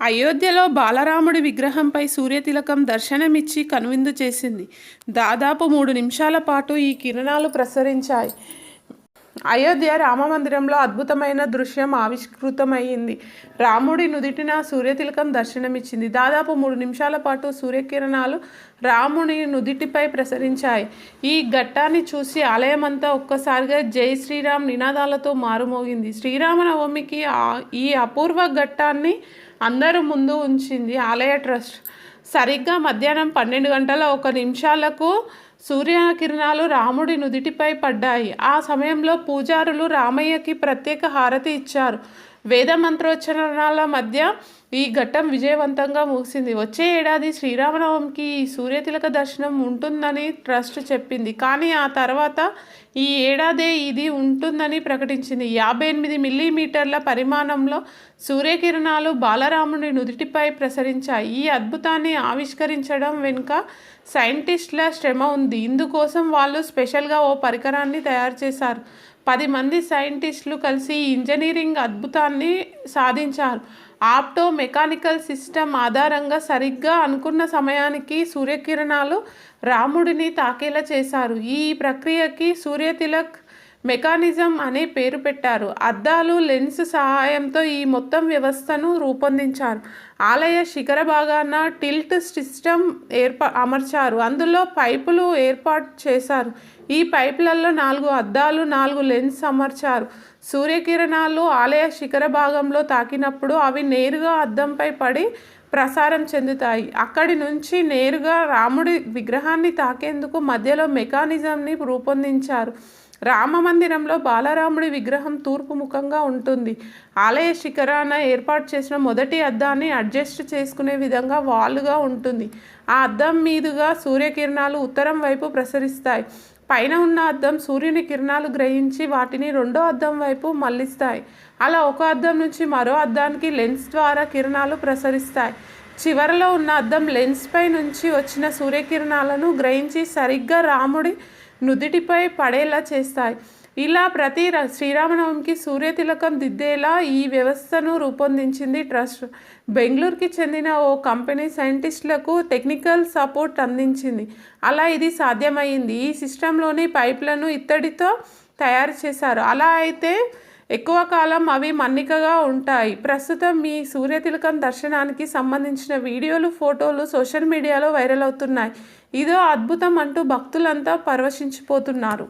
అయోధ్యలో బాలరాముడి విగ్రహంపై సూర్యతిలకం దర్శనమిచ్చి కనువిందు చేసింది. దాదాపు మూడు నిమిషాల పాటు ఈ కిరణాలు ప్రసరించాయి. అయోధ్య రామమందిరంలో అద్భుతమైన దృశ్యం ఆవిష్కృతమైంది రాముడి నుదిటిన సూర్యతిలకం దర్శనమిచ్చింది. దాదాపు మూడు నిమిషాల పాటు సూర్యకిరణాలు రాముని నుదిటిపై ప్రసరించాయి. ఈ ఘట్టాన్ని చూసి ఆలయమంతా ఒక్కసారిగా జై శ్రీరామ్ నినాదాలతో మారుమోగింది. శ్రీరామనవమికి ఈ అపూర్వ ఘట్టాన్ని అందరూ ముందు ఉంచింది ఆలయ ట్రస్ట్. సరిగ్గా మధ్యాహ్నం పన్నెండు గంటల ఒక నిమిషాలకు సూర్యకిరణాలు రాముడి నుదిటిపై పడ్డాయి. ఆ సమయంలో పూజారులు రామయ్యకి ప్రత్యేక హారతి ఇచ్చారు. వేద మంత్రోచ్చరణల మధ్య ఈ ఘట్టం విజయవంతంగా ముగిసింది. వచ్చే ఏడాది శ్రీరామనవమికి ఈ సూర్యతిలక దర్శనం ఉంటుందని ట్రస్ట్ చెప్పింది. కానీ ఆ తర్వాత ఈ ఏడాదే ఇది ఉంటుందని ప్రకటించింది. యాభై ఎనిమిది మిల్లీమీటర్ల పరిమాణంలో సూర్యకిరణాలు బాలరాముడి నుదుటిపై ప్రసరించాయి. ఈ అద్భుతాన్ని ఆవిష్కరించడం వెనుక సైంటిస్టుల శ్రమ ఉంది. ఇందుకోసం వాళ్ళు స్పెషల్గా ఓ పరికరాన్ని తయారు చేశారు. పది మంది సైంటిస్టులు కలిసి ఇంజనీరింగ్ అద్భుతాన్ని సాధించారు. ఆప్టో మెకానికల్ సిస్టమ్ ఆధారంగా సరిగ్గా అనుకున్న సమయానికి సూర్యకిరణాలు రాముడిని తాకేలా చేశారు. ఈ ప్రక్రియకి సూర్యతిలక్ మెకానిజం అనే పేరు పెట్టారు. అద్దాలు లెన్స్ సహాయంతో ఈ మొత్తం వ్యవస్థను రూపొందించారు. ఆలయ శిఖర భాగాన టిల్ట్ సిస్టమ్ ఏర్పా అమర్చారు. అందులో పైపులు ఏర్పాటు చేశారు. ఈ పైపులలో నాలుగు అద్దాలు నాలుగు లెన్స్ అమర్చారు. సూర్యకిరణాలు ఆలయ శిఖర భాగంలో తాకినప్పుడు అవి నేరుగా అద్దంపై పడి ప్రసారం చెందుతాయి. అక్కడి నుంచి నేరుగా రాముడి విగ్రహాన్ని తాకేందుకు మధ్యలో మెకానిజంని రూపొందించారు. రామ మందిరంలో బాలరాముడి విగ్రహం తూర్పు ముఖంగా ఉంటుంది. ఆలయ శిఖరాన ఏర్పాటు చేసిన మొదటి అద్దాన్ని అడ్జస్ట్ చేసుకునే విధంగా వాలుగా ఉంటుంది. ఆ అద్దం మీదుగా సూర్యకిరణాలు ఉత్తరం వైపు ప్రసరిస్తాయి. పైన ఉన్న అద్దం సూర్యుని కిరణాలు గ్రహించి వాటిని రెండో అద్దం వైపు మళ్ళిస్తాయి. అలా ఒక అద్దం నుంచి మరో అద్దానికి లెన్స్ ద్వారా కిరణాలు ప్రసరిస్తాయి. చివరలో ఉన్న అద్దం లెన్స్ పై నుంచి వచ్చిన సూర్యకిరణాలను గ్రహించి సరిగ్గా రాముడి నుదుటిపై పడేలా చేస్తాయి. ఇలా ప్రతి శ్రీరామనవమికి సూర్యతిలకం దిద్దేలా ఈ వ్యవస్థను రూపొందించింది ట్రస్ట్. బెంగళూరుకి చెందిన ఓ కంపెనీ సైంటిస్టులకు టెక్నికల్ సపోర్ట్ అందించింది. అలా ఇది సాధ్యమైంది ఈ సిస్టంలోని పైప్లను ఇత్తడితో తయారు చేశారు. అలా అయితే ఎక్కువ కాలం అవి మన్నికగా ఉంటాయి. ప్రస్తుతం మీ సూర్యతిలకం దర్శనానికి సంబంధించిన వీడియోలు ఫోటోలు సోషల్ మీడియాలో వైరల్ అవుతున్నాయి. ఇదో అద్భుతం అంటూ భక్తులంతా పరవశించిపోతున్నారు.